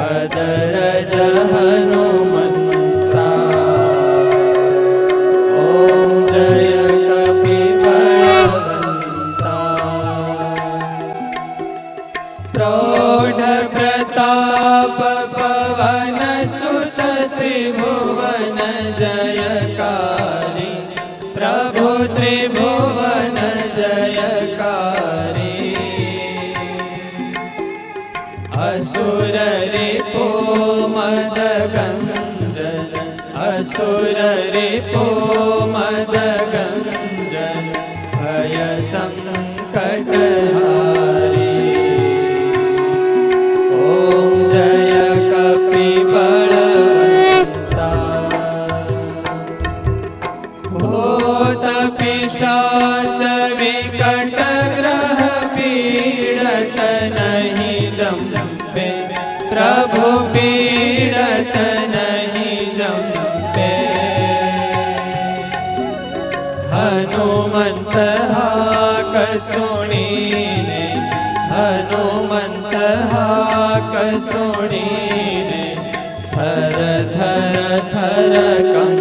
પદરજ હનુમંતા असुर रिपो मद गञ्जन असुर रिपो मद गञ्जन भय सङ्कटहारी ॐ जय कपिबलवन्ता भूत पिशाच પ્રભુ પીડત નહીં જંપે હનુમંત હાક સુણીને હનુમંત હાક સુણીને થર થર થર કંપ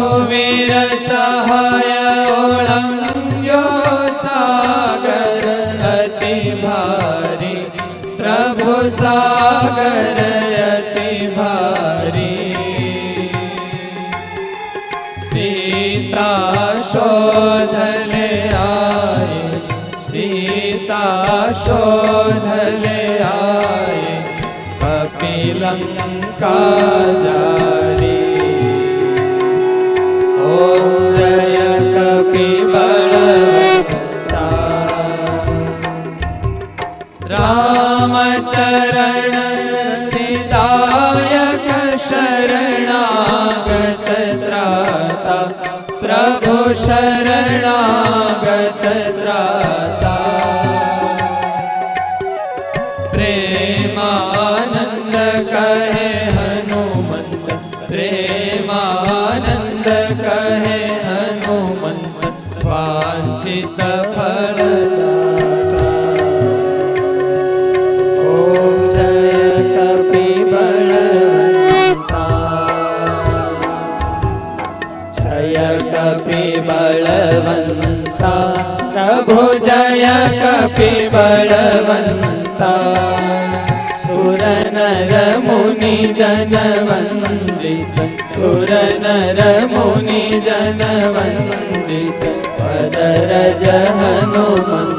વીર સહાય ઓળંગ્યો સાગર અતિ ભારી પ્રભુ સાગર અતિ ભારી સીતા શોધલે આય સીતા શોધલે આય કપિલંકા જાય કહે હનુમંત વાંછિત ફળ ઓમ જય કપી બળ જય કપી બળવંતા પ્રભુ જય કપી બળવંતા सुर नर मुनि जन वन्दित सुर नर मुनि जन वन्दित पदरज हनुमन्ता